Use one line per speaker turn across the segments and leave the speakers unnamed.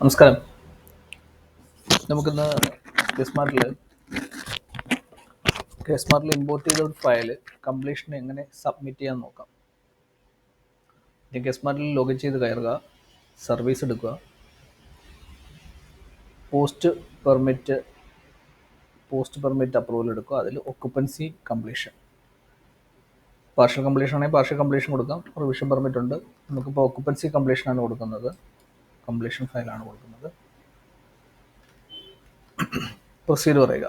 നമസ്കാരം. നമുക്കിന്ന് സ്മാർട്ടിൽ സ്മാർട്ടിൽ ഇമ്പോർട്ട് ചെയ്ത ഒരു ഫയൽ കംപ്ലീഷൻ എങ്ങനെ സബ്മിറ്റ് ചെയ്യാൻ നോക്കാം. സ്മാർട്ടിൽ ലോഗിൻ ചെയ്ത് കയറുക സർവീസ് എടുക്കുക post permit post permit approval എടുക്കുക അതിൽ ഒക്കുപ്പൻസി കംപ്ലീഷൻ പാർഷ്യൽ കംപ്ലീഷൻ ആണെങ്കിൽ പാർഷ്യൽ കംപ്ലീഷൻ കൊടുക്കാം റിവിഷൻ പെർമിറ്റ് ഉണ്ട്. നമുക്കിപ്പോൾ ഒക്കുപ്പൻസി കംപ്ലീഷൻ ആണ് കൊടുക്കുന്നത്. കംപ്ലീഷൻ ഫയലാണ് കൊടുക്കുന്നത്. പ്രൊസീഡ് പറയുക.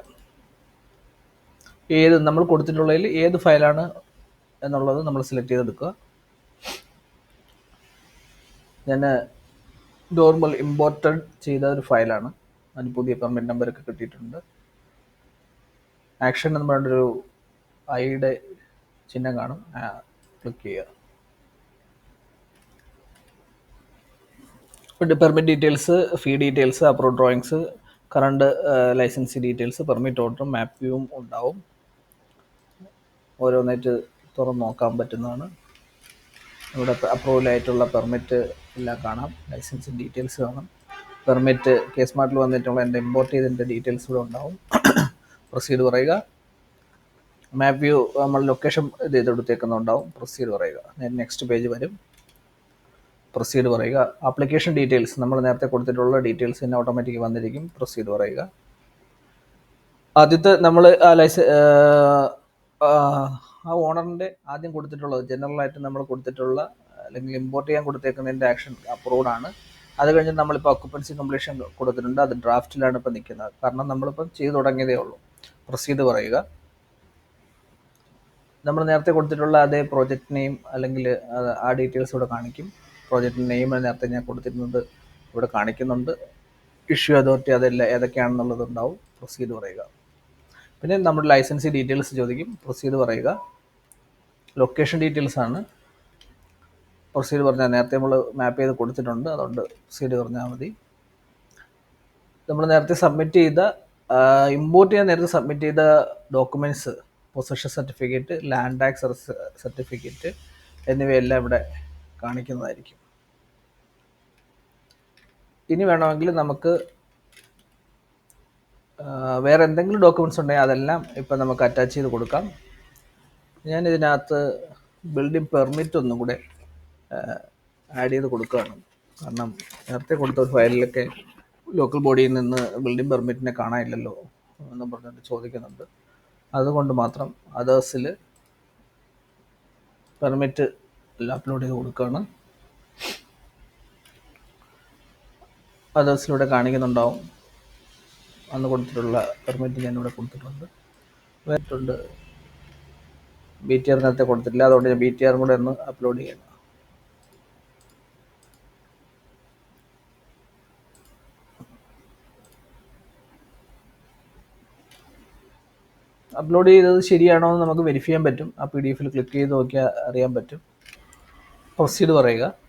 ഏത് നമ്മൾ കൊടുത്തിട്ടുള്ളതിൽ ഏത് ഫയലാണ് എന്നുള്ളത് നമ്മൾ സെലക്ട് ചെയ്തെടുക്കുക. ഞാൻ നോർമൽ ഇമ്പോർട്ടഡ് ചെയ്ത ഒരു ഫയലാണ് അതിന് പുതിയ പെർമിറ്റ് നമ്പറൊക്കെ കിട്ടിയിട്ടുണ്ട്. ആക്ഷൻ എന്ന് പറഞ്ഞൊരു ഐയുടെ ചിഹ്നം കാണും. ക്ലിക്ക് ചെയ്യുക. Permit details fee details approve drawings current licence details permit ഓർഡറും മാപ്പ് വ്യൂവും ഉണ്ടാവും. ഓരോന്നായിട്ട് തുറന്ന് നോക്കാൻ പറ്റുന്നതാണ്. ഇവിടെ അപ്രൂവൽ ആയിട്ടുള്ള പെർമിറ്റ് എല്ലാം കാണാം. ലൈസൻസ് ഡീറ്റെയിൽസ് കാണാം. പെർമിറ്റ് കേസ് മാർട്ടിൽ വന്നിട്ടുള്ള എന്റെ ഇമ്പോർട്ട് ചെയ്തതിന്റെ ഡീറ്റെയിൽസ് ഇവിടെ ഉണ്ടാവും. പ്രൊസീഡ് പറയുക. മാപ്പ് വ്യൂ നമ്മൾ ലൊക്കേഷൻ ഇത് ചെയ്തെടുത്തേക്കുന്നുണ്ടാവും പ്രൊസീഡ് പറയുക. നെക്സ്റ്റ് പേജ് വരും. പ്രൊസീഡ് പറയുക. ആപ്ലിക്കേഷൻ ഡീറ്റെയിൽസ് നമ്മൾ നേരത്തെ കൊടുത്തിട്ടുള്ള ഡീറ്റെയിൽസ് തന്നെ ഓട്ടോമാറ്റിക് വന്നിരിക്കും. പ്രൊസീഡ് പറയുക. ആദ്യത്തെ നമ്മൾ ആ ആ ഓണറിന്റെ ആദ്യം കൊടുത്തിട്ടുള്ളത് ജനറലായിട്ട് നമ്മൾ കൊടുത്തിട്ടുള്ള അല്ലെങ്കിൽ ഇമ്പോർട്ട് ചെയ്യാൻ കൊടുത്തേക്കുന്നതിന്റെ ആക്ഷൻ അപ്രൂവ്ഡ് ആണ്. അത് കഴിഞ്ഞ് നമ്മളിപ്പോൾ ഒക്കുപ്പൻസി കംപ്ലീഷൻ കൊടുത്തിട്ടുണ്ട്. അത് ഡ്രാഫ്റ്റിലാണ് ഇപ്പോൾ നിൽക്കുന്നത്. കാരണം നമ്മളിപ്പം ചെയ്തു തുടങ്ങിയതേ ഉള്ളൂ. പ്രൊസീഡ് പറയുക. നമ്മൾ നേരത്തെ കൊടുത്തിട്ടുള്ള അതേ പ്രോജക്റ്റ് നെയിം അല്ലെങ്കിൽ ആ ഡീറ്റെയിൽസ് ഇവിടെ കാണിക്കും. പ്രോജക്റ്റ് നെയിം നേരത്തെ ഞാൻ കൊടുത്തിരുന്നത് ഇവിടെ കാണിക്കുന്നുണ്ട്. ഇഷ്യൂ അതോറിറ്റി അതെല്ലാം ഏതൊക്കെയാണെന്നുള്ളത് ഉണ്ടാവും. പ്രൊസീഡ് പറയുക. പിന്നെ നമ്മുടെ ലൈസൻസ് ഡീറ്റെയിൽസ് ചോദിക്കും. പ്രൊസീഡ് പറയുക. ലൊക്കേഷൻ ഡീറ്റെയിൽസ് ആണ്. പ്രൊസീഡ് പറഞ്ഞാൽ നേരത്തെ നമ്മൾ മാപ്പ് ചെയ്ത് കൊടുത്തിട്ടുണ്ട്. അതുകൊണ്ട് പ്രൊസീഡ് പറഞ്ഞാൽ മതി. നമ്മൾ നേരത്തെ സബ്മിറ്റ് ചെയ്ത ഇമ്പോർട്ട് ചെയ്യാൻ നേരത്തെ സബ്മിറ്റ് ചെയ്ത documents possession certificate land tax certificate എന്നിവയെല്ലാം ഇവിടെ കാണിക്കുന്നതായിരിക്കും. ഇനി വേണമെങ്കിൽ നമുക്ക് വേറെ എന്തെങ്കിലും ഡോക്യുമെന്റ്സ് ഉണ്ടെങ്കിൽ അതെല്ലാം ഇപ്പം നമുക്ക് അറ്റാച്ച് ചെയ്ത് കൊടുക്കാം. ഞാൻ ഇതിനകത്ത് ബിൽഡിംഗ് പെർമിറ്റ് ഒന്നും കൂടെ ആഡ് ചെയ്ത് കൊടുക്കുകയാണ്. കാരണം നേരത്തെ കൊടുത്ത ഒരു ഫയലിലൊക്കെ ലോക്കൽ ബോഡിയിൽ നിന്ന് ബിൽഡിംഗ് പെർമിറ്റിനെ കാണാനില്ലല്ലോ എന്ന് പറഞ്ഞിട്ട് ചോദിക്കുന്നുണ്ട്. അതുകൊണ്ട് മാത്രം അതേഴ്സിൽ പെർമിറ്റ് അപ്ലോഡ് ചെയ്ത് കൊടുക്കുകയാണ്. അതേഴ്സിലൂടെ കാണിക്കുന്നുണ്ടാവും. അന്ന് കൊടുത്തിട്ടുള്ള പെർമിറ്റ് ഞാൻ ഇവിടെ കൊടുത്തിട്ടുണ്ട്. വേറിട്ടുണ്ട്. ബി ടി ആർ നേരത്തെ കൊടുത്തിട്ടില്ല. അതുകൊണ്ട് ഞാൻ ബി ടി ആറും കൂടെ ഒന്ന് അപ്ലോഡ് ചെയ്യണം. അപ്ലോഡ് ചെയ്തത് ശരിയാണോ എന്ന് നമുക്ക് വെരിഫൈ ചെയ്യാൻ പറ്റും. ആ പി ഡി എഫിൽ ക്ലിക്ക് ചെയ്ത് നോക്കിയാൽ അറിയാൻ പറ്റും. പ്രൊസീഡ് പറയുക.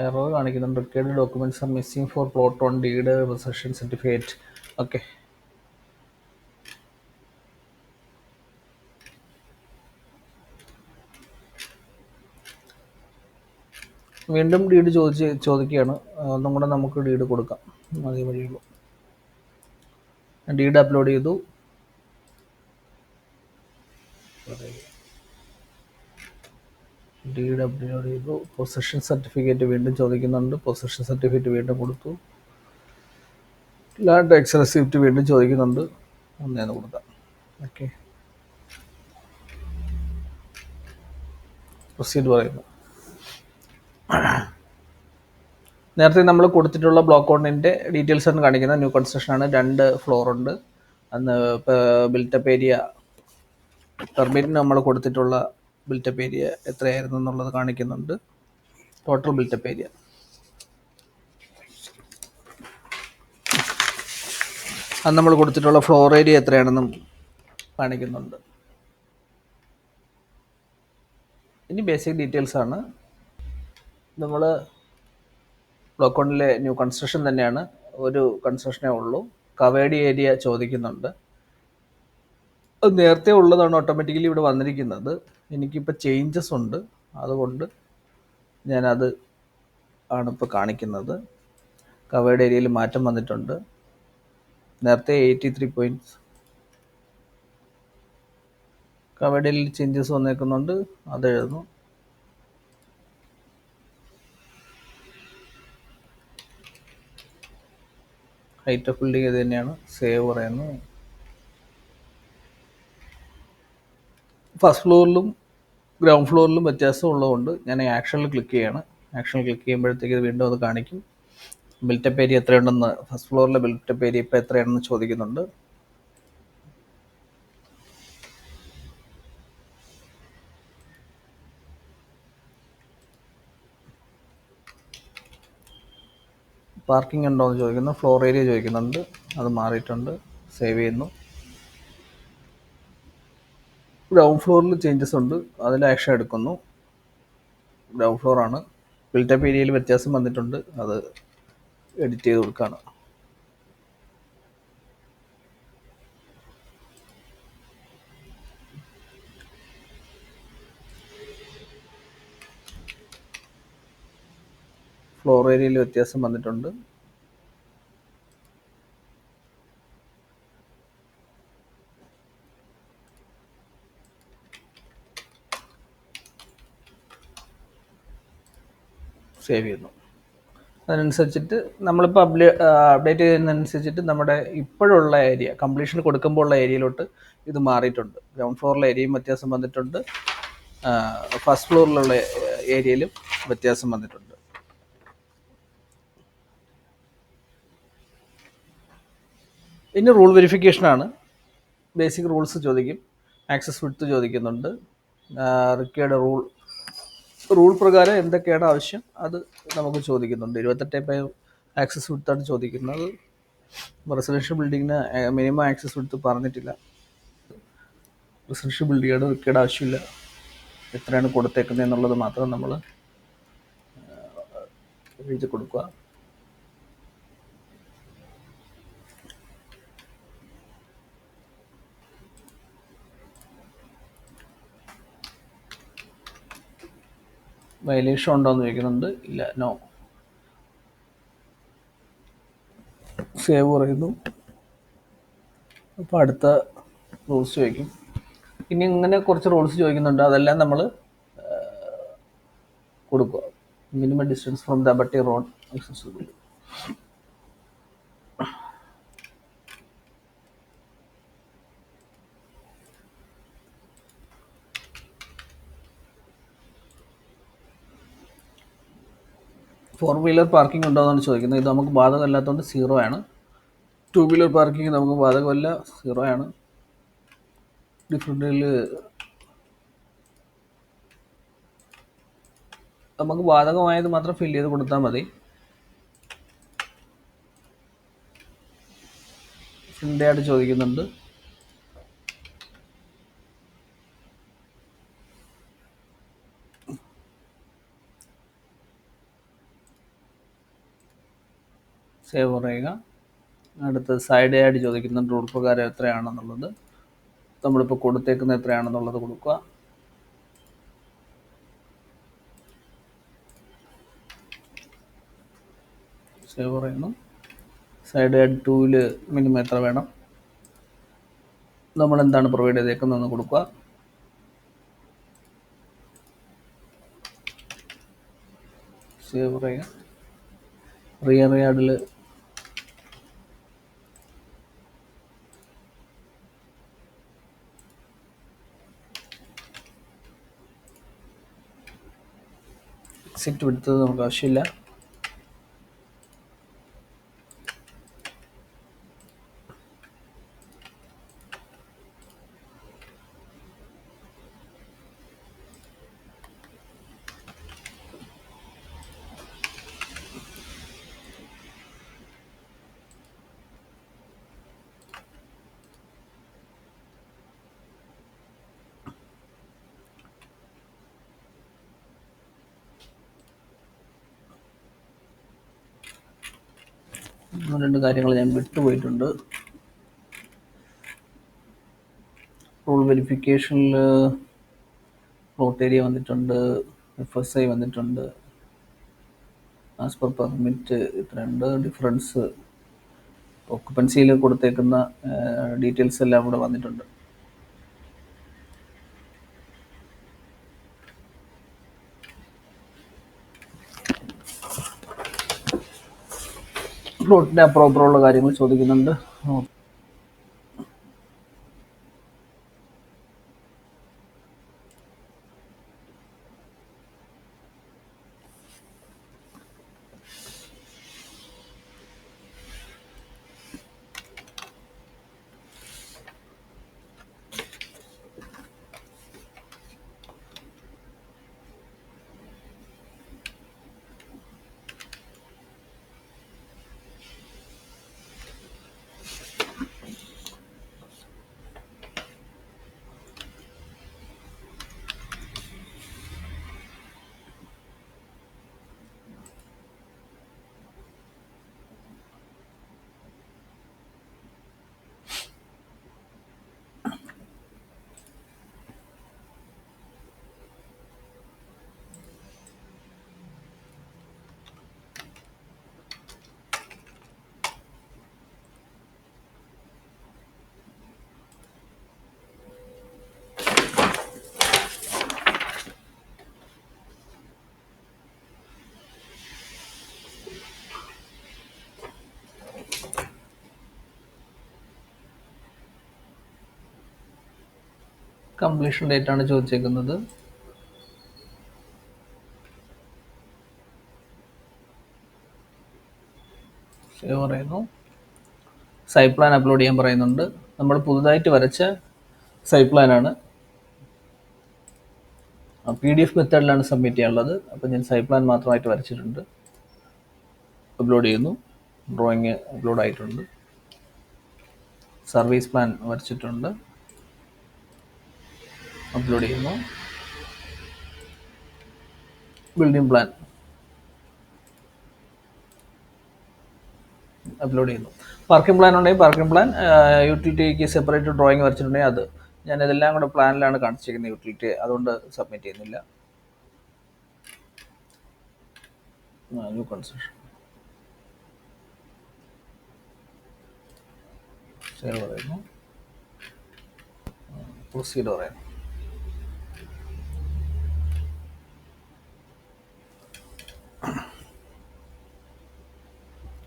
എറർ കാണിക്കുന്നുണ്ട്. Required documents are missing for plot on deed possession certificate okay വീണ്ടും ഡീഡ് ചോദിച്ച് ചോദിക്കുകയാണ്. ഒന്നും കൂടെ നമുക്ക് ഡീഡ് കൊടുക്കാം. അതേ വഴിയുള്ളൂ ഡീഡ് അപ്ലോഡ് ചെയ്തു. ഡീഡ് ഡബ്ല്യു ചെയ്തു പൊസഷൻ സർട്ടിഫിക്കറ്റ് വീണ്ടും ചോദിക്കുന്നുണ്ട്. പൊസഷൻ സർട്ടിഫിക്കറ്റ് വീണ്ടും കൊടുത്തു. ലാൻഡ് ടാക്സ് റെസിപ്റ്റ് വീണ്ടും ചോദിക്കുന്നുണ്ട്. ഒന്നേന്ന് കൊടുക്കാം. ഓക്കെ പ്രൊസീഡ് പറയുന്നു. നേരത്തെ നമ്മൾ കൊടുത്തിട്ടുള്ള ബ്ലോക്ക് ഓണിന്റെ ഡീറ്റെയിൽസ് ആണ് കാണിക്കുന്നത്. ന്യൂ കൺസ്ട്രക്ഷൻ ആണ്. രണ്ട് ഫ്ലോർ ഉണ്ട്. അന്ന് ബിൽറ്റപ്പ് ഏരിയ പെർമിറ്റിന് നമ്മൾ കൊടുത്തിട്ടുള്ള ബിൽറ്റപ്പ് ഏരിയ എത്രയായിരുന്നു എന്നുള്ളത് കാണിക്കുന്നുണ്ട്. ടോട്ടൽ ബിൽറ്റപ്പ് ഏരിയ അത് നമ്മൾ കൊടുത്തിട്ടുള്ള ഫ്ലോർ ഏരിയ എത്രയാണെന്നും കാണിക്കുന്നുണ്ട്. ഇനി ബേസിക് ഡീറ്റെയിൽസ് ആണ്. നമ്മൾ ബ്ലോക്ക് വണ്ണിലെ ന്യൂ കൺസ്ട്രക്ഷൻ തന്നെയാണ്. ഒരു കൺസ്ട്രക്ഷനേ ഉള്ളൂ. കവേഡി ഏരിയ ചോദിക്കുന്നുണ്ട്. അത് നേരത്തെ ഉള്ളതാണ് ഓട്ടോമാറ്റിക്കലി ഇവിടെ വന്നിരിക്കുന്നത്. എനിക്കിപ്പോൾ ചേഞ്ചസ് ഉണ്ട്. അതുകൊണ്ട് ഞാനത് ആണ് ഇപ്പോൾ കാണിക്കുന്നത്. കവേഡ് ഏരിയയിൽ മാറ്റം വന്നിട്ടുണ്ട്. നേരത്തെ എയ്റ്റി ത്രീ പോയിന്റ്സ് കവേർഡ് ഏരിയയിൽ ചേഞ്ചസ് വന്നേക്കുന്നുണ്ട്. അത് എഴുതുന്നു. ഹൈറ്റ് ഓഫ് ബിൽഡിംഗ് ഇത് തന്നെയാണ്. സേവ് പറയുന്നു. ഫസ്റ്റ് ഫ്ലോറിലും ഗ്രൗണ്ട് ഫ്ലോറിലും വ്യത്യാസം ഉള്ളതുകൊണ്ട് ഞാൻ ആക്ഷനിൽ ക്ലിക്ക് ചെയ്യാണ്. ആക്ഷനിൽ ക്ലിക്ക് ചെയ്യുമ്പോഴത്തേക്ക് ഇത് വീണ്ടും അത് കാണിക്കും. ബിൽറ്റപ്പ് ഏരിയ എത്രയുണ്ടെന്ന് ഫസ്റ്റ് ഫ്ലോറിലെ ബിൽറ്റപ്പ് ഏരിയ ഇപ്പോൾ എത്രയാണെന്ന് ചോദിക്കുന്നുണ്ട്. പാർക്കിംഗ് ഉണ്ടോ എന്ന് ചോദിക്കുന്നു. ഫ്ലോർ ഏരിയ ചോദിക്കുന്നുണ്ട്. അത് മാറിയിട്ടുണ്ട്. സേവ് ചെയ്യുന്നു. ഗ്രൗണ്ട് ഫ്ലോറിൽ ചേഞ്ചസ് ഉണ്ട്. അതിൽ ആക്ഷൻ എടുക്കുന്നു. ഗ്രൗണ്ട് ഫ്ലോറാണ് ആണ്. ബിൽറ്റപ്പ് ഏരിയയിൽ വ്യത്യാസം വന്നിട്ടുണ്ട്. അത് എഡിറ്റ് ചെയ്ത് കൊടുക്കുകയാണ് ഫ്ലോർ ഏരിയയിൽ വ്യത്യാസം വന്നിട്ടുണ്ട്. സേവ് ചെയ്യുന്നു. അതിനനുസരിച്ചിട്ട് നമ്മളിപ്പോൾ അപ്ഡേ അപ്ഡേറ്റ് ചെയ്യുന്നതനുസരിച്ചിട്ട് നമ്മുടെ ഇപ്പോഴുള്ള ഏരിയ കംപ്ലീഷൻ കൊടുക്കുമ്പോൾ ഉള്ള ഏരിയയിലോട്ട് ഇത് മാറിയിട്ടുണ്ട്. ഗ്രൗണ്ട് ഫ്ലോറിലെ ഏരിയയും വ്യത്യാസം വന്നിട്ടുണ്ട്. ഫസ്റ്റ് ഫ്ലോറിലുള്ള ഏരിയയിലും വ്യത്യാസം വന്നിട്ടുണ്ട്. ഇനി റൂൾ വെരിഫിക്കേഷനാണ് ബേസിക് റൂൾസ് ചോദിക്കും. ആക്സസ് വിഡ്ത്ത് ചോദിക്കുന്നുണ്ട്. റിക്വേർഡ് റൂൾ റൂൾ പ്രകാരം എന്തൊക്കെയാണ് ആവശ്യം? അത് നമുക്ക് ചോദിക്കുന്നുണ്ട്. ഇരുപത്തെട്ട് ബൈ ആക്സസ് വിടുത്താണ് ചോദിക്കുന്നത്. റെസിഡൻഷ്യൽ ബിൽഡിങ്ങിന് മിനിമം ആക്സസ് വിടുത്ത് പറഞ്ഞിട്ടില്ല. റെസിഡൻഷ്യൽ ബിൽഡിങ്ങാണ് വെക്കേണ്ട ആവശ്യമില്ല. എത്രയാണ് കൊടുത്തേക്കുന്നത് എന്നുള്ളത് മാത്രം നമ്മൾ എഴുതി കൊടുക്കുക. വയലേഷൻ ഉണ്ടോ എന്ന് ചോദിക്കുന്നുണ്ട്. ഇല്ല നോ സേവ് പറയുന്നു അപ്പോൾ അടുത്ത റൂൾസ് ചോദിക്കും. ഇനി ഇങ്ങനെ കുറച്ച് റൂൾസ് ചോദിക്കുന്നുണ്ട്. അതെല്ലാം നമ്മൾ കൊടുക്കുക. Minimum distance from the abutting road accessible four wheeler parking ഉണ്ടോ എന്നാണ് ചോദിക്കുന്നത്. ഇത് നമുക്ക് ബാധകമല്ലാത്തതുകൊണ്ട് സീറോ ആണ്. ടു വീലർ പാർക്കിംഗ് നമുക്ക് ബാധകമല്ല സീറോ ആണ്. ഡിഫറെന്റിൽ നമുക്ക് ബാധകമായത് മാത്രം ഫില്ല് ചെയ്ത് കൊടുത്താൽ മതി. ഫ്രണ്ട് ആയിട്ട് ചോദിക്കുന്നുണ്ട്. സേവ് പറയുക. അടുത്ത് സൈഡ് ആയിട്ട് ചോദിക്കുന്നുണ്ട് റൂൾ പ്രകാരം എത്രയാണെന്നുള്ളത്. നമ്മളിപ്പോൾ കൊടുത്തേക്കുന്നത് എത്രയാണെന്നുള്ളത് കൊടുക്കുക. സേവ് പറയുന്നു. സൈഡ് ആഡ് ടൂവിൽ മിനിമം എത്ര വേണം? നമ്മൾ എന്താണ് പ്രൊവൈഡ് ചെയ്തേക്കുന്നതെന്ന് കൊടുക്കുക. സേവ് പറയുക. റിയർ യാർഡിൽ എക്സിറ്റ് എടുത്തത് നമുക്ക് ആവശ്യമില്ല. രണ്ട് കാര്യങ്ങൾ ഞാൻ വിട്ടുപോയിട്ടുണ്ട്. റൂൾ വെരിഫിക്കേഷനിൽ പ്ലോട്ട് ഏരിയ വന്നിട്ടുണ്ട് എഫ് എസ് ഐ വന്നിട്ടുണ്ട്. As per permit ഇത്രയുണ്ട്. ഡിഫറൻസ് ഓക്കുപ്പൻസിയിൽ കൊടുത്തേക്കുന്ന ഡീറ്റെയിൽസ് എല്ലാം കൂടെ വന്നിട്ടുണ്ട്. പ്ലോട്ടിന്റെ അപ്രോപ്പറുള്ള കാര്യങ്ങൾ ചോദിക്കുന്നുണ്ട്. കംപ്ലീഷൻ ഡേറ്റ് ആണ് ചോദിച്ചേക്കുന്നത്. സേവ് പറയുന്നു. സൈറ്റ് പ്ലാൻ അപ്ലോഡ് ചെയ്യാൻ പറയുന്നുണ്ട്. നമ്മൾ പുതുതായിട്ട് വരച്ച സൈറ്റ് പ്ലാനാണ് പി ഡി എഫ് മെത്തേഡിലാണ് സബ്മിറ്റ് ചെയ്യാനുള്ളത്. അപ്പോൾ ഞാൻ സൈറ്റ് പ്ലാൻ മാത്രമായിട്ട് വരച്ചിട്ടുണ്ട്. അപ്ലോഡ് ചെയ്യുന്നു. ഡ്രോയിങ് അപ്ലോഡ് ആയിട്ടുണ്ട്. സർവീസ് പ്ലാൻ വരച്ചിട്ടുണ്ട്. അപ്ലോഡ് ചെയ്യുന്നു. ബിൽഡിംഗ് പ്ലാൻ അപ്ലോഡ് ചെയ്യുന്നു. പാർക്കിംഗ് പ്ലാൻ ഉണ്ടെങ്കിൽ പാർക്കിംഗ് പ്ലാൻ യൂട്ടിലിറ്റിക്ക് സെപ്പറേറ്റ് ഡ്രോയിങ് വരച്ചിട്ടുണ്ടെങ്കിൽ അത്. ഞാൻ ഇതെല്ലാം കൂടെ പ്ലാനിലാണ് കാണിച്ചിരിക്കുന്നത് യൂട്ടിലിറ്റി അതുകൊണ്ട് സബ്മിറ്റ് ചെയ്യുന്നില്ല. ന്യൂ കൺസ്ട്രക്ഷൻ സേവ് പറയുന്നു. പ്രൊസീഡ് പറയുന്നു.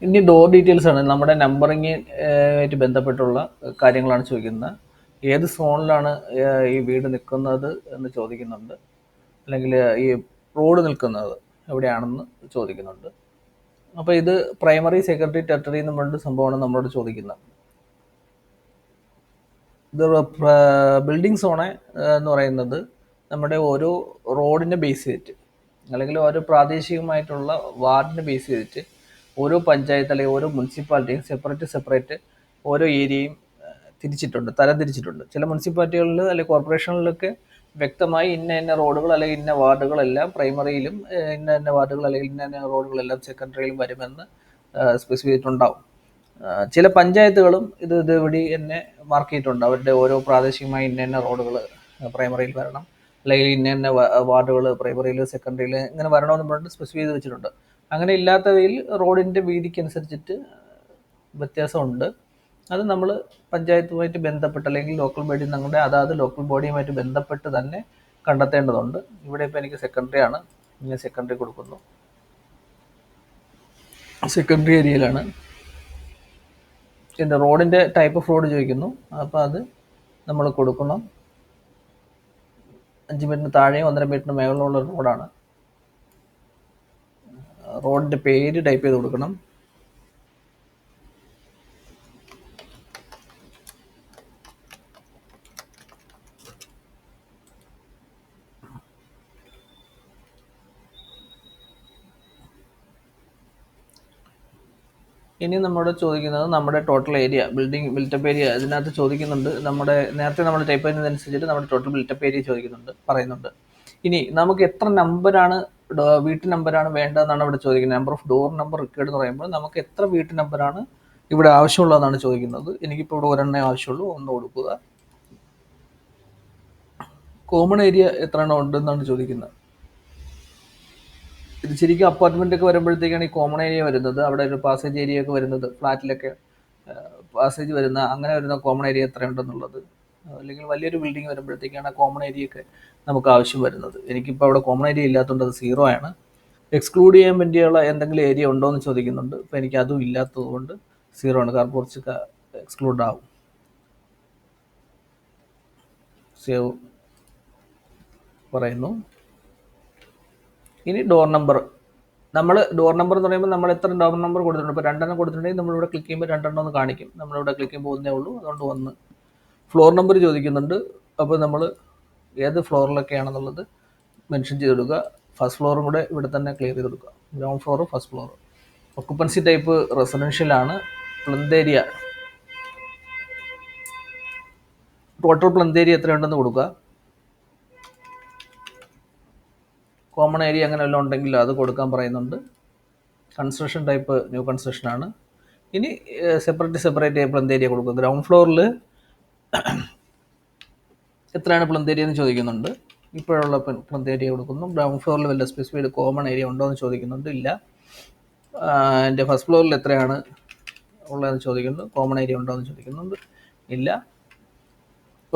ഇനി ഡോർ ഡീറ്റെയിൽസ് ആണ്. നമ്മുടെ നമ്പറിങ് ആയിട്ട് ബന്ധപ്പെട്ടുള്ള കാര്യങ്ങളാണ് ചോദിക്കുന്നത്. ഏത് സോണിലാണ് ഈ വീട് നിൽക്കുന്നത് എന്ന് ചോദിക്കുന്നുണ്ട്. അല്ലെങ്കിൽ ഈ റോഡ് നിൽക്കുന്നത് എവിടെയാണെന്ന് ചോദിക്കുന്നുണ്ട്. അപ്പോൾ ഇത് പ്രൈമറി സെക്രട്ടറി ടെറിട്ടറി എന്ന് പറഞ്ഞിട്ട് സംഭവമാണ് നമ്മളോട് ചോദിക്കുന്നത്. ഇത് ബിൽഡിംഗ് സോണ് എന്ന് പറയുന്നത് നമ്മുടെ ഓരോ റോഡിനെ ബേസ് ചെയ്തിട്ട് അല്ലെങ്കിൽ ഓരോ പ്രാദേശികമായിട്ടുള്ള വാർഡിനെ ബേസ് ചെയ്തിട്ട് ഓരോ പഞ്ചായത്ത് അല്ലെങ്കിൽ ഓരോ മുനിസിപ്പാലിറ്റിയും സെപ്പറേറ്റ് സെപ്പറേറ്റ് ഓരോ ഏരിയയും തിരിച്ചിട്ടുണ്ട് തരം തിരിച്ചിട്ടുണ്ട്. ചില മുനിസിപ്പാലിറ്റികളിൽ അല്ലെങ്കിൽ കോർപ്പറേഷനിലൊക്കെ വ്യക്തമായി ഇന്ന ഇന്ന റോഡുകൾ അല്ലെങ്കിൽ ഇന്ന വാർഡുകളെല്ലാം പ്രൈമറിയിലും ഇന്ന ഇന്ന വാർഡുകൾ അല്ലെങ്കിൽ ഇന്ന ഇന്ന റോഡുകളെല്ലാം സെക്കൻഡറിയിലും വരുമെന്ന് സ്പെസിഫൈ ചെയ്തിട്ടുണ്ടാവും. ചില പഞ്ചായത്തുകളും ഇത് ഇതുവഴി തന്നെ മാർക്ക് ചെയ്തിട്ടുണ്ട്. അവരുടെ ഓരോ പ്രാദേശികമായി ഇന്ന ഇന്ന റോഡുകൾ പ്രൈമറിയിൽ വരണം. അല്ലെങ്കിൽ ഇന്ന ഇന്ന വാർഡുകൾ പ്രൈമറിയിൽ സെക്കൻഡറിയിൽ ഇങ്ങനെ വരണമെന്ന് പറഞ്ഞിട്ട് സ്പെസിഫൈ ചെയ്ത് വെച്ചിട്ടുണ്ട്. അങ്ങനെ ഇല്ലാത്തവയിൽ റോഡിന്റെ വീതിക്ക് അനുസരിച്ചിട്ട് വ്യത്യാസമുണ്ട്. അത് നമ്മൾ പഞ്ചായത്തുമായിട്ട് ബന്ധപ്പെട്ട് അല്ലെങ്കിൽ ലോക്കൽ ബോഡി ഞങ്ങളുടെ അതാത് ലോക്കൽ ബോഡിയുമായിട്ട് ബന്ധപ്പെട്ട് തന്നെ കണ്ടെത്തേണ്ടതുണ്ട്. ഇവിടെ ഇപ്പോൾ എനിക്ക് സെക്കൻഡറി ആണ്. ഇങ്ങനെ സെക്കൻഡറി കൊടുക്കുന്നു. സെക്കൻഡറി ഏരിയയിലാണ് എന്റെ റോഡിന്റെ ടൈപ്പ് ഓഫ് റോഡ് ചോദിക്കുന്നു. അപ്പോൾ അത് നമ്മൾ കൊടുക്കണം. അഞ്ച് മീറ്ററിന് താഴെയും ഒന്നര മീറ്ററിന് മേളിലുള്ള റോഡാണ് റോഡിന്റെ പേര് ടൈപ്പ് ചെയ്ത് കൊടുക്കണം. ഇനി നമ്മോട് ചോദിക്കുന്നത് നമ്മുടെ total area building built up area അതിനകത്ത് ചോദിക്കുന്നുണ്ട്. നമ്മുടെ നേരത്തെ നമ്മൾ ടൈപ്പ് ചെയ്യുന്നതനുസരിച്ചിട്ട് നമ്മുടെ ടോട്ടൽ ബിൽറ്റപ്പ് ഏരിയ ചോദിക്കുന്നുണ്ട് പറയുന്നുണ്ട്. ഇനി നമുക്ക് എത്ര നമ്പറാണ് വീട്ടു നമ്പറാണ് വേണ്ടതെന്നാണ് ഇവിടെ ചോദിക്കുന്നത്. Number of door number required എന്ന് പറയുമ്പോൾ നമുക്ക് എത്ര വീട്ടു നമ്പറാണ് ഇവിടെ ആവശ്യമുള്ളതെന്നാണ് ചോദിക്കുന്നത്. എനിക്കിപ്പോൾ ഇവിടെ ഒരെണ്ണേ ആവശ്യമുള്ളൂ. ഒന്ന് കൊടുക്കുക. കോമൺ ഏരിയ എത്ര എണ്ണം ഉണ്ടെന്നാണ് ചോദിക്കുന്നത്. ഇത് ശരിക്കും അപ്പാർട്ട്മെന്റ് ഒക്കെ വരുമ്പോഴത്തേക്കാണ് ഈ കോമൺ ഏരിയ വരുന്നത്. അവിടെ ഒരു പാസേജ് ഏരിയ ഒക്കെ വരുന്നത്. ഫ്ലാറ്റിലൊക്കെ പാസേജ് വരുന്ന അങ്ങനെ വരുന്ന കോമൺ ഏരിയ എത്ര ഉണ്ടെന്നുള്ളത് അല്ലെങ്കിൽ വലിയൊരു ബിൽഡിംഗ് വരുമ്പോഴത്തേക്കാണ് കോമൺ ഏരിയ ഒക്കെ നമുക്ക് ആവശ്യം വരുന്നത്. എനിക്കിപ്പോൾ അവിടെ കോമൺ ഏരിയ ഇല്ലാത്തതുകൊണ്ട് അത് സീറോ ആണ്. എക്സ്ക്ലൂഡ് ചെയ്യാൻ വേണ്ടിയുള്ള എന്തെങ്കിലും ഏരിയ ഉണ്ടോ എന്ന് ചോദിക്കുന്നുണ്ട്. അപ്പോൾ എനിക്ക് അതും ഇല്ലാത്തതുകൊണ്ട് സീറോ ആണ്. കാരണം കുറച്ച് എക്സ്ക്ലൂഡ് ആവും. സേവ് പറയുന്നു. ഇനി ഡോർ നമ്പർ നമ്മൾ ഡോർ നമ്പർ എന്ന് പറയുമ്പോൾ നമ്മൾ എത്ര ഡോർ നമ്പർ കൊടുത്തിട്ടുണ്ട്? ഇപ്പോൾ രണ്ടെണ്ണം കൊടുത്തിട്ടുണ്ടെങ്കിൽ നമ്മളിവിടെ ക്ലിക്ക് ചെയ്യുമ്പോൾ രണ്ടെണ്ണം ഒന്ന് കാണിക്കും. നമ്മളിവിടെ ക്ലിക്ക് ചെയ്യുമ്പോൾ ഒന്നേ ഉള്ളൂ. അതുകൊണ്ട് ഒന്ന്. ഫ്ലോർ നമ്പർ ചോദിക്കുന്നുണ്ട്. അപ്പോൾ നമ്മൾ ഏത് ഫ്ലോറിലൊക്കെയാണെന്നുള്ളത് മെൻഷൻ ചെയ്ത് കൊടുക്കുക ഫസ്റ്റ് ഫ്ലോറും കൂടെ ഇവിടെ തന്നെ ക്ലിയർ ചെയ്ത് കൊടുക്കുക ground floor first floor. Occupancy type residential ആണ്. Plinth area total plinth area എത്രയുണ്ടെന്ന് കൊടുക്കുക. കോമൺ ഏരിയ അങ്ങനെ വല്ലതും ഉണ്ടെങ്കിൽ അത് കൊടുക്കാൻ പറയുന്നുണ്ട്. കൺസ്ട്രക്ഷൻ ടൈപ്പ് ന്യൂ കൺസ്ട്രക്ഷൻ ആണ്. ഇനി സെപ്പറേറ്റ് സെപ്പറേറ്റ് പ്ലന്ത് ഏരിയ കൊടുക്കുക. ഗ്രൗണ്ട് ഫ്ലോറിൽ എത്രയാണ് പ്ലന്ത് ഏരിയ എന്ന് ചോദിക്കുന്നുണ്ട്. ഇപ്പോഴുള്ള പ്ലന്ത് ഏരിയ കൊടുക്കുന്നു. ഗ്രൗണ്ട് ഫ്ലോറിൽ വല്ല സ്പെസിഫൈഡ് കോമൺ ഏരിയ ഉണ്ടോ എന്ന് ചോദിക്കുന്നുണ്ട്. ഇല്ല. എന്റെ ഫസ്റ്റ് ഫ്ലോറിൽ എത്രയാണ് ഉള്ളതെന്ന് ചോദിക്കുന്നു കോമൺ ഏരിയ ഉണ്ടോ എന്ന് ചോദിക്കുന്നുണ്ട്. ഇല്ല.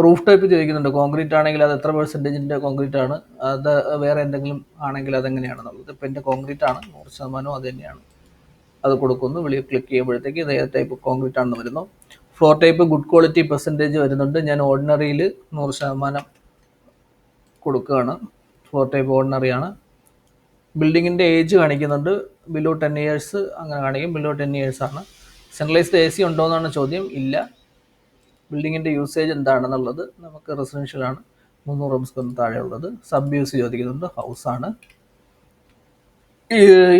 റൂഫ് ടൈപ്പ് ചോദിക്കുന്നുണ്ട്. കോൺക്രീറ്റ് ആണെങ്കിൽ അത് എത്ര പെർസെന്റേജിന്റെ കോൺക്രീറ്റ് ആണ്? അത് വേറെ എന്തെങ്കിലും ആണെങ്കിൽ അതെങ്ങനെയാണെന്നുള്ളത് ഇപ്പം എന്റെ കോൺക്രീറ്റ് ആണ്. നൂറ് ശതമാനവും അത് തന്നെയാണ്. അത് കൊടുക്കുന്നു. വെളിയിൽ ക്ലിക്ക് ചെയ്യുമ്പോഴത്തേക്ക് ഇത് ടൈപ്പ് കോൺക്രീറ്റ് ആണെന്ന് വരുന്നു. Floor type good quality percentage വരുന്നുണ്ട്. ഞാൻ ഓർഡിനറിയിൽ നൂറ് ശതമാനം കൊടുക്കുകയാണ്. ഫ്ലോർ ടൈപ്പ് ഓർഡിനറി ആണ് ബിൽഡിങ്ങിന്റെ ഏജ് കാണിക്കുന്നുണ്ട്. ബിലോ ടെൻ ഇയേഴ്സ് അങ്ങനെ കാണിക്കും. ബിലോ ടെൻ ഇയേഴ്സ് ആണ്. സെൻട്രലൈസ്ഡ് എ സി ഉണ്ടോ എന്നാണ് ചോദ്യം. ഇല്ല. ബിൽഡിങ്ങിന്റെ യൂസേജ് എന്താണെന്നുള്ളത് നമുക്ക് റെസിഡൻഷ്യൽ ആണ്. മുന്നൂറ് റംസ്കൊന്ന് താഴെ ഉള്ളത് സബ് യൂസ് ചോദിക്കുന്നുണ്ട്. ഹൗസ് ആണ്.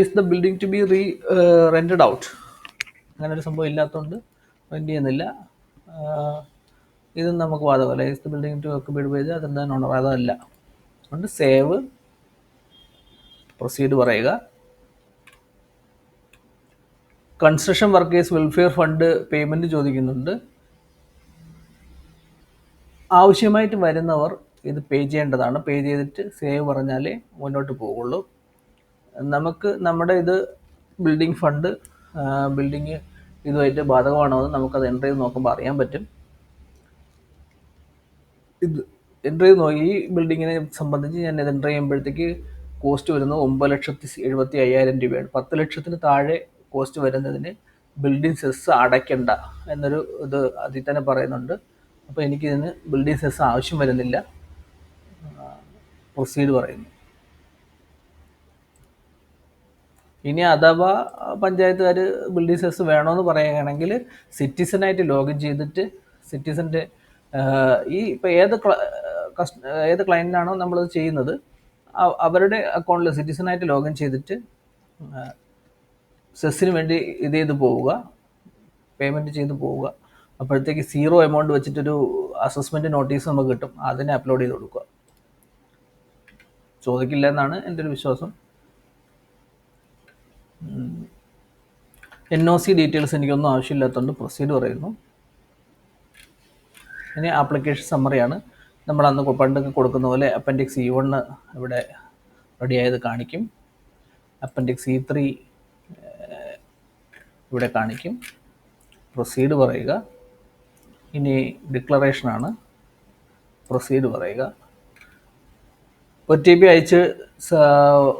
Is the building to be re rented out അങ്ങനെ ഒരു സംഭവം ഇല്ലാത്തതുകൊണ്ട് റെന്റ് ചെയ്യുന്നില്ല ഇതും നമുക്ക് വാദമല്ല is building to occupied page തന്നെ ഉണ്ട് വാദമല്ല അതുകൊണ്ട് സേവ് പ്രൊസീഡ് പറയുക. Construction workers welfare fund payment ചോദിക്കുന്നുണ്ട്. ആവശ്യമായിട്ട് വരുന്നവർ ഇത് പേ ചെയ്യേണ്ടതാണ്. പേ ചെയ്തിട്ട് സേവ് പറഞ്ഞാലേ മുന്നോട്ട് പോകുള്ളൂ നമുക്ക് നമ്മുടെ ഇത് ബിൽഡിംഗ് ഫണ്ട് ബിൽഡിങ് ഇതുമായിട്ട് ബാധകമാണോ എന്ന് നമുക്കത് എന്റർ ചെയ്ത് നോക്കുമ്പോൾ അറിയാൻ പറ്റും. ഇത് എന്റർ ചെയ്ത് നോക്കി. ഈ ബിൽഡിങ്ങിനെ സംബന്ധിച്ച് ഞാൻ ഇത് എന്റർ ചെയ്യുമ്പോഴത്തേക്ക് കോസ്റ്റ് വരുന്നത് ഒമ്പത് ലക്ഷത്തി എഴുപത്തി അയ്യായിരം രൂപയാണ്. പത്ത് ലക്ഷത്തിന് താഴെ കോസ്റ്റ് വരുന്നതിന് ബിൽഡിംഗ് സെസ് അടയ്ക്കണ്ട എന്നൊരു ഇത് അതിൽ തന്നെ പറയുന്നുണ്ട്. അപ്പോൾ എനിക്കിതിന് ബിൽഡിംഗ് സെസ് ആവശ്യം വരുന്നില്ല. പ്രൊസീഡ് പറയുന്നു. ഇനി അഥവാ പഞ്ചായത്തുകാർ സെസ് വേണമെന്ന് പറയുകയാണെങ്കിൽ സിറ്റിസനായിട്ട് ലോഗിൻ ചെയ്തിട്ട് സിറ്റിസന്റെ ഈ ഇപ്പോൾ ഏത് ഏത് ക്ലയന്റിനാണോ നമ്മളത് ചെയ്യുന്നത് അവരുടെ അക്കൗണ്ടിൽ സിറ്റിസനായിട്ട് ലോഗിൻ ചെയ്തിട്ട് സെസ്സിന് വേണ്ടി ഇത് ചെയ്ത് പോവുക പേയ്മെന്റ് ചെയ്ത് പോവുക. അപ്പോഴത്തേക്ക് സീറോ എമൗണ്ട് വെച്ചിട്ടൊരു അസസ്മെന്റ് നോട്ടീസ് നമുക്ക് കിട്ടും. അതിനെ അപ്ലോഡ് ചെയ്ത് കൊടുക്കുക. ചോദിക്കില്ല എന്നാണ് എന്റെ ഒരു വിശ്വാസം. എൻ ഒ സി ഡീറ്റെയിൽസ് എനിക്കൊന്നും ആവശ്യമില്ലാത്തതുകൊണ്ട് പ്രൊസീഡ് പറയുന്നു. ഇനി ആപ്ലിക്കേഷൻ സമ്മറിയാണ് നമ്മൾ അന്ന് പണ്ടൊക്കെ കൊടുക്കുന്ന പോലെ അപ്പൻഡിക്സ് ഇ വണ്ണ് ഇവിടെ റെഡി ആയത് കാണിക്കും. അപ്പൻഡിക്സ് ഇ ത്രീ ഇവിടെ കാണിക്കും. പ്രൊസീഡ് പറയുക. ഇനി ഡിക്ലറേഷനാണ് പ്രൊസീഡ് പറയുക. ഒ ടി പി അയച്ച്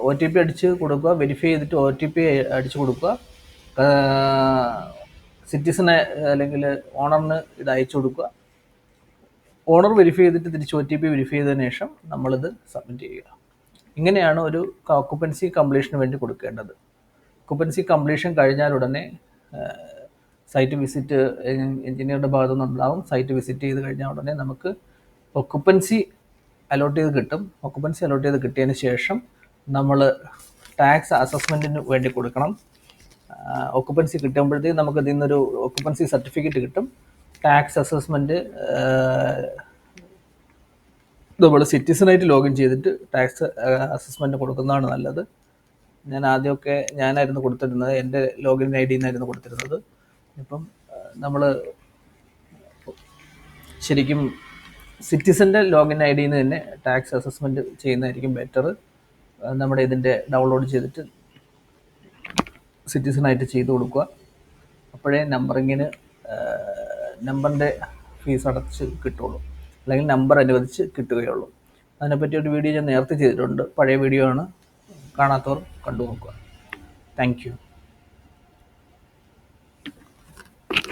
ഒ ടി പി അടിച്ച് കൊടുക്കുക വെരിഫൈ ചെയ്തിട്ട് ഒ ടി പി അടിച്ച് കൊടുക്കുക. സിറ്റിസനെ അല്ലെങ്കിൽ ഓണറിന് ഇത് അയച്ചു കൊടുക്കുക. ഓണർ വെരിഫൈ ചെയ്തിട്ട് തിരിച്ച് ഒ ടി പി വെരിഫൈ ചെയ്തതിന് ശേഷം നമ്മളിത് സബ്മിറ്റ് ചെയ്യുക. ഇങ്ങനെയാണ് ഒരു ഒക്കുപ്പൻസി കംപ്ലീഷന് വേണ്ടി കൊടുക്കേണ്ടത്. ഒക്കുപ്പൻസി കംപ്ലീഷൻ കഴിഞ്ഞാൽ ഉടനെ സൈറ്റ് വിസിറ്റ് എഞ്ചിനീയറുടെ ഭാഗത്തു നിന്നുണ്ടാവും സൈറ്റ് വിസിറ്റ് ചെയ്ത് കഴിഞ്ഞാൽ ഉടനെ നമുക്ക് ഒക്കുപ്പൻസി അലോട്ട് ചെയ്ത് കിട്ടും. ഒക്കുപ്പൻസി അലോട്ട് ചെയ്ത് കിട്ടിയതിന് ശേഷം നമ്മൾ ടാക്സ് അസസ്മെന്റിന് വേണ്ടി കൊടുക്കണം. ഒക്കുപ്പൻസി കിട്ടുമ്പോഴത്തേക്ക് നമുക്ക് ഇതിൽ നിന്നൊരു ഒക്കുപ്പൻസി സർട്ടിഫിക്കറ്റ് കിട്ടും. ടാക്സ് അസസ്മെന്റ് നമ്മൾ സിറ്റിസണായിട്ട് ലോഗിൻ ചെയ്തിട്ട് ടാക്സ് അസസ്മെന്റ് കൊടുക്കുന്നതാണ് നല്ലത്. ഞാൻ ആദ്യമൊക്കെ ഞാനായിരുന്നു കൊടുത്തിരുന്നത്. എന്റെ ലോഗിൻ ഐ നിന്നായിരുന്നു കൊടുത്തിരുന്നത്. ഇപ്പം നമ്മൾ ശരിക്കും സിറ്റിസന്റെ ലോഗിൻ ഐ ഡിന്ന് തന്നെ ടാക്സ് അസസ്മെന്റ് ചെയ്യുന്നതായിരിക്കും ബെറ്റർ നമ്മുടെ ഇതിന്റെ ഡൗൺലോഡ് ചെയ്തിട്ട് സിറ്റിസണായിട്ട് ചെയ്ത് കൊടുക്കുക. അപ്പോഴേ നമ്പറിങ്ങിന് നമ്പറിന്റെ ഫീസ് അടച്ച് കിട്ടുള്ളൂ. അല്ലെങ്കിൽ നമ്പർ അനുവദിച്ച് കിട്ടുകയുള്ളൂ. അതിനെപ്പറ്റി ഒരു വീഡിയോ ഞാൻ നേരത്തെ ചെയ്തിട്ടുണ്ട്. പഴയ വീഡിയോ ആണ്. കാണാത്തവർ കണ്ടു നോക്കുക താങ്ക്